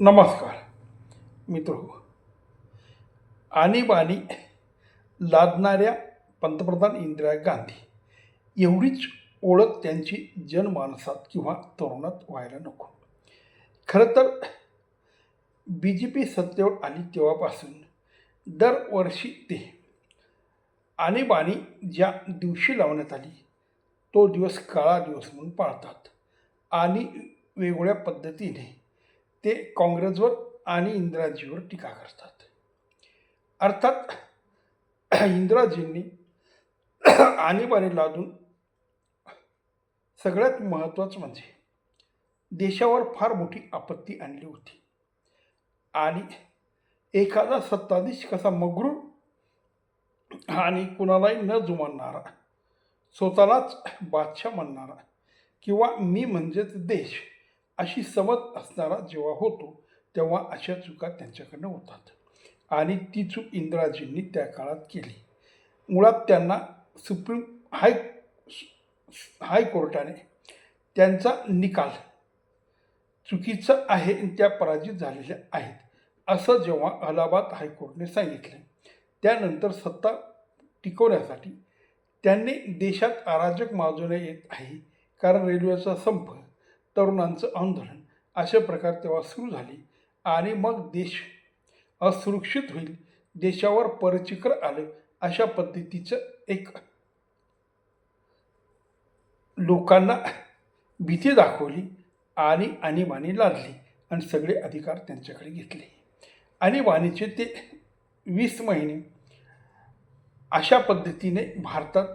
नमस्कार मित्र हो. आणीबाणी लादणाऱ्या पंतप्रधान इंदिरा गांधी एवढीच ओळख त्यांची जनमानसात किंवा तरुणात व्हायला नको. खरं तर बी जे पी सत्तेवर आली तेव्हापासून दरवर्षी ते आणीबाणी ज्या दिवशी लावण्यात आली तो दिवस काळा दिवस म्हणून पाळतात आणि वेगवेगळ्या पद्धतीने ते काँग्रेसवर आणि इंदिराजीवर टीका करतात. अर्थात इंदिराजींनी आणीबाणी लादून सगळ्यात महत्त्वाचं म्हणजे देशावर फार मोठी आपत्ती आणली होती. आणि एखादा सत्ताधीश कसा मगरूर आणि कुणालाही न जुमानणारा स्वतःलाच बादशाह म्हणणारा किंवा मी म्हणजेच देश अशी समज असणारा जेव्हा होतो तेव्हा अशा चुका त्यांच्याकडनं होतात. आणि ती चूक इंदिराजींनी त्या काळात केली. मुळात त्यांना सुप्रीम हाय हायकोर्टाने त्यांचा निकाल चुकीचा आहे त्या पराजित झालेल्या आहेत असं जेव्हा अलाहाबाद हायकोर्टने सांगितले. त्यानंतर सत्ता टिकवण्यासाठी त्यांनी देशात अराजक माजवण्यात येत आहे कारण रेल्वेचा संप तरुणांचं आंदोलन अशा प्रकार तेव्हा सुरू झाली आणि मग देश असुरक्षित होईल देशावर परचिकर आलं अशा पद्धतीचं एक लोकांना भीती दाखवली आणि आणीबाणी लादली आणि सगळे अधिकार त्यांच्याकडे घेतले. आणीबाणीचे ते वीस महिने अशा पद्धतीने भारतात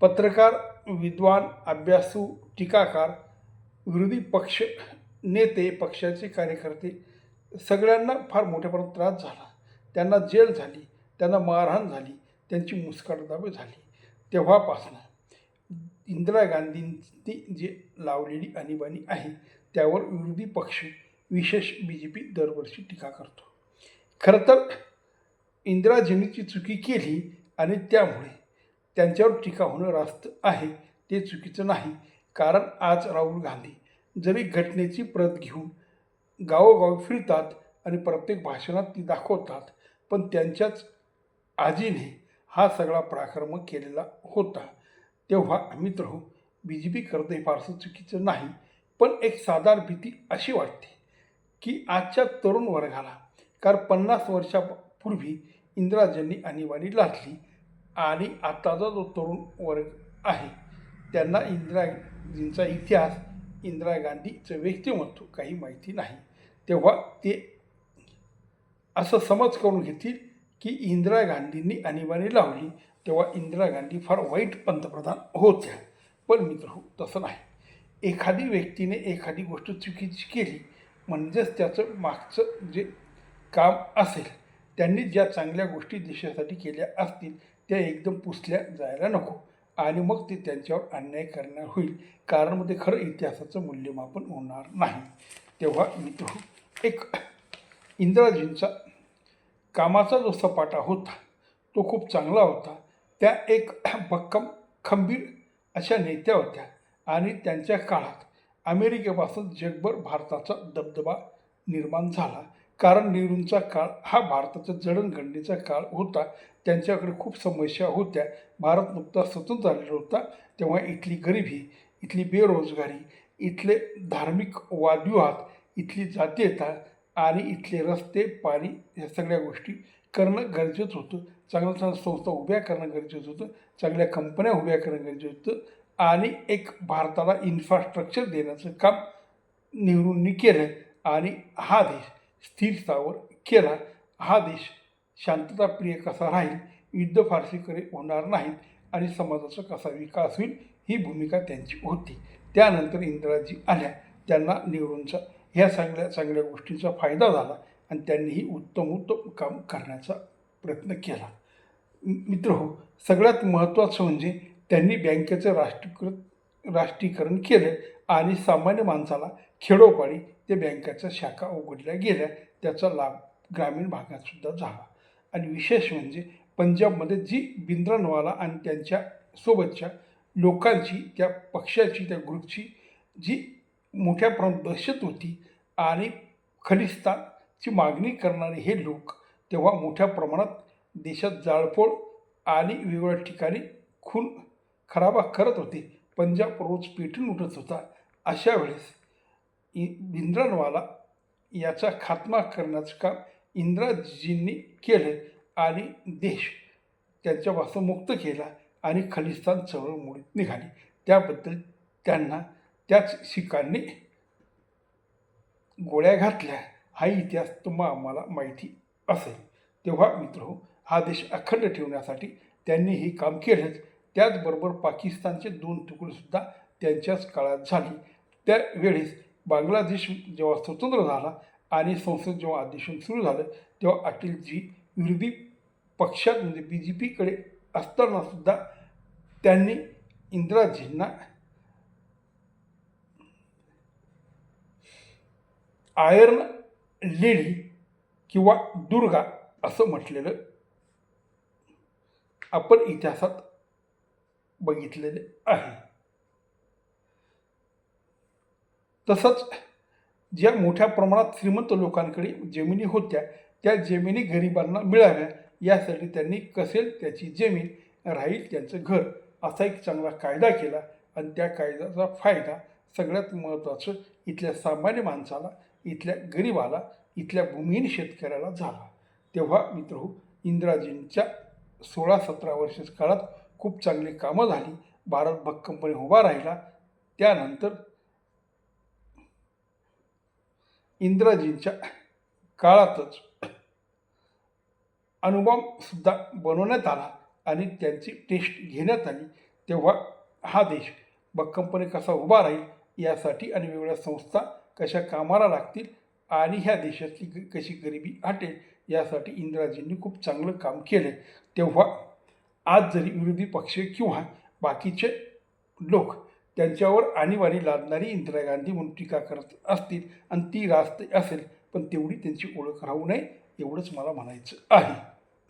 पत्रकार विद्वान अभ्यासू टीकाकार विरोधी पक्ष नेते पक्षाचे कार्यकर्ते सगळ्यांना फार मोठ्या प्रमाणात त्रास झाला. त्यांना जेल झाली त्यांना मारहाण झाली त्यांची मुस्काटदाबी झाली. तेव्हापासून इंदिरा गांधींनी जे लावलेली आणीबाणी आहे त्यावर विरोधी पक्ष विशेष बी जे पी दरवर्षी टीका करतो. खरं तर इंदिराजींनी चुकी केली आणि त्यामुळे त्यांच्यावर टीका होणं रास्त आहे ते चुकीचं नाही. कारण आज राहुल गांधी जरी घटनेची प्रत घेऊन गावोगावी फिरतात आणि प्रत्येक भाषणात ती दाखवतात पण त्यांच्याच आजीने हा सगळा पराक्रम केलेला होता. तेव्हा मित्र हो बी जे पी करतं हे फारसं चुकीचं नाही पण एक साधारण भीती अशी वाटते की आजच्या तरुण वर्गाला कारण पन्नास वर्षापूर्वी इंदिराजींनी आणीबाणी लादली आणि आत्ताचा जो तरुण वर्ग आहे त्यांना जिंचा इतिहास इंदिरा गांधीचं व्यक्तिमत्व काही माहिती नाही. तेव्हा ते असं समज करून घेतील की इंदिरा गांधींनी आणीबाणी लावली तेव्हा इंदिरा गांधी फार वाईट पंतप्रधान होत्या. पण मित्र हो तसं नाही. एखादी व्यक्तीने एखादी गोष्ट चुकीची केली म्हणजेच त्याचं मागचं जे काम असेल त्यांनी ज्या चांगल्या गोष्टी देशासाठी केल्या असतील त्या एकदम पुसल्या जायला नको. आणि मग ते त्यांच्यावर अन्याय करणार होईल. कारण मग ते खरं इतिहासाचं मूल्यमापन होणार नाही. तेव्हा मित्र एक इंदिराजींचा कामाचा जो सपाटा होता तो खूप चांगला होता. त्या एक भक्कम खंबीर अशा नेत्या होत्या आणि त्यांच्या काळात अमेरिकेपासून जगभर भारताचा दबदबा निर्माण झाला. कारण नेहरूंचा काळ हा भारताच्या जडणघडणीचा काळ होता. त्यांच्याकडे खूप समस्या होत्या. भारत नुकताच स्वतंत्र झालेला होता. तेव्हा इथली गरिबी इथली बेरोजगारी इथले धार्मिक वादविवाद इथली जातीयता आणि इथले रस्ते पाणी या सगळ्या गोष्टी करणं गरजेचं होतं. चांगल्या चांगल्या संस्था उभ्या करणं गरजेचं होतं. चांगल्या कंपन्या उभ्या करणं गरजेचं होतं. आणि एक भारताला इन्फ्रास्ट्रक्चर देण्याचं काम नेहरूंनी केलं आणि हा देश स्थिर स्थावर केला हा देश शांतताप्रिय कसा राहील युद्ध फारसीकडे होणार नाहीत आणि समाजाचा कसा विकास होईल ही भूमिका त्यांची होती. त्यानंतर इंदिराजी आल्या. त्यांना नेहरूंचा ह्या चांगल्या चांगल्या गोष्टींचा फायदा झाला आणि त्यांनीही उत्तम उत्तम काम करण्याचा प्रयत्न केला. मित्र हो सगळ्यात महत्त्वाचं म्हणजे त्यांनी बँकेचं राष्ट्रीकृत राष्ट्रीकरण केलं आणि सामान्य माणसाला खेडोपाडी ते बँकेच्या शाखा उघडल्या गेल्या. त्याचा लाभ ग्रामीण भागातसुद्धा झाला. आणि विशेष म्हणजे पंजाबमध्ये जी बिंद्रनवाला आणि त्यांच्या सोबतच्या लोकांची त्या पक्षाची त्या ग्रुपची जी मोठ्या प्रमाणात दहशत होती आणि खलिस्तानची मागणी करणारे हे लोक तेव्हा मोठ्या प्रमाणात देशात जाळपोळ आणि वेगवेगळ्या ठिकाणी खून खराबा करत होते. पंजाब रोज पेटून उठत होता. अशा वेळेस इ भिंद्रनवाला याचा खात्मा करण्याचं काम इंद्राजींनी केलं आणि देश त्यांच्यापासून मुक्त केला आणि खलिस्तान चळवळ मोडीत निघाली. त्याबद्दल त्यांना त्याच शिखांनी गोळ्या घातल्या. हा इतिहास तुम्हा आम्हाला माहिती असेल. तेव्हा मित्र हो, हा देश अखंड ठेवण्यासाठी त्यांनी हे काम केलंच. त्याचबरोबर पाकिस्तानचे दोन तुकडेसुद्धा त्यांच्याच काळात झाली. त्यावेळेस बांगलादेश जेव्हा स्वतंत्र झाला आणि संसद जेव्हा अधिवेशन सुरू झालं तेव्हा अटलजी विरोधी पक्षात म्हणजे बी जे पीकडे असतानासुद्धा त्यांनी इंदिराजींना आयर्न लेडी किंवा दुर्गा असं म्हटलेलं आपण इतिहासात बघितलेले आहे. तसंच ज्या मोठ्या प्रमाणात श्रीमंत लोकांकडे जमिनी होत्या त्या जमिनी गरिबांना मिळाव्या यासाठी त्यांनी कसेल त्याची जमीन राहील त्यांचं घर असा एक चांगला कायदा केला. आणि त्या कायद्याचा फायदा सगळ्यात महत्त्वाचं इथल्या सामान्य माणसाला इथल्या गरिबाला इथल्या भूमिहीन शेतकऱ्याला झाला. तेव्हा मित्र हो, इंदिराजींच्या सोळा सतरा वर्ष काळात खूप चांगली कामं झाली. भारत भक्कमपणे उभा राहिला. त्यानंतर इंद्रजींच्या काळातच अणुबॉम्बसुद्धा बनवण्यात आला आणि त्यांची टेस्ट घेण्यात आली. तेव्हा हा देश भक्कमपणे कसा उभा राहील यासाठी आणि वेगवेगळ्या संस्था कशा कामाला लागतील आणि ह्या देशातली ग- कशी गरिबी हटेल यासाठी इंदिराजींनी खूप चांगलं काम केलं तेव्हा आज जरी विरोधी पक्ष किंवा बाकीचे लोक त्यांच्यावर आणीबाणी लादणारी इंदिरा गांधी म्हणून टीका करत असतील आणि ती रास्त असेल पण तेवढी त्यांची ओळख राहू नये एवढंच मला म्हणायचं आहे.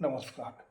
नमस्कार.